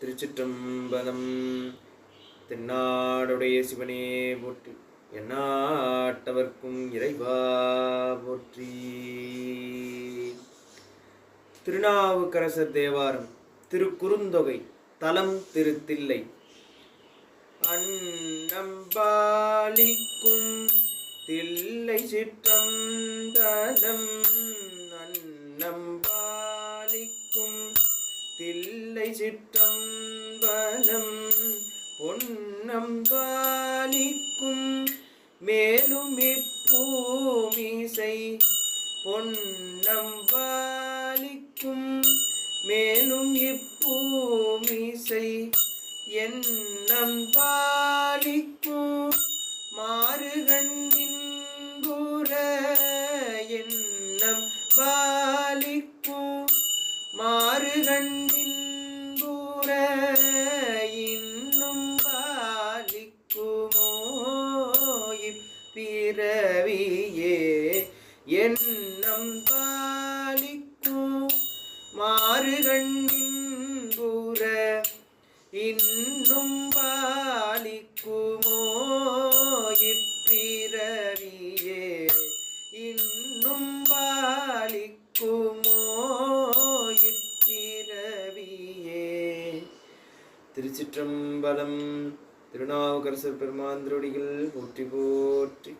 திருச்சிற்றம்பலம். தென்னாடுடைய சிவனே போற்றி எண்ணாட்டவர்க்கும் இறைவா போற்றி. திருநாவுக்கரசர் தேவாரம் திருக்குறுந்தொகை தலம் திருத்தில்லை. அன்னம்பாலிக்கும் தில்லை சிற்றம் தலம் அன்னம்பா தில்லை சிற்றம்பலம் பொன்னம் பாலிக்கும் மேலும் இப்பூமிசை பொன்னம் பாலிக்கும் மேலும் இப்பூமிசை என்னம் பாலிக்கும் மாறுகண்டின்புற என்னம் பாலிக்கும் மாறுகண்ட கூற இன்னும் பாலிக்குமோ இப்பிறவியே எண்ணம் பாலிக்கும் மாறுகண்டின் கூற இன்னும் பாலிக்குமோ இப்பிறவியே இன்னும் பாலிக்குமோ இப்பிறவி திருச்சிற்றம்பலம் திருநாவுக்கரசர் பெருமான் திருடிகள் போற்றி போற்றி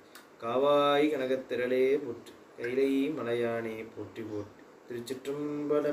காவாய் கனகத்திரளே போற்றி கைலை மலையானே போற்றி போற்றி திருச்சிற்றம்பலம்.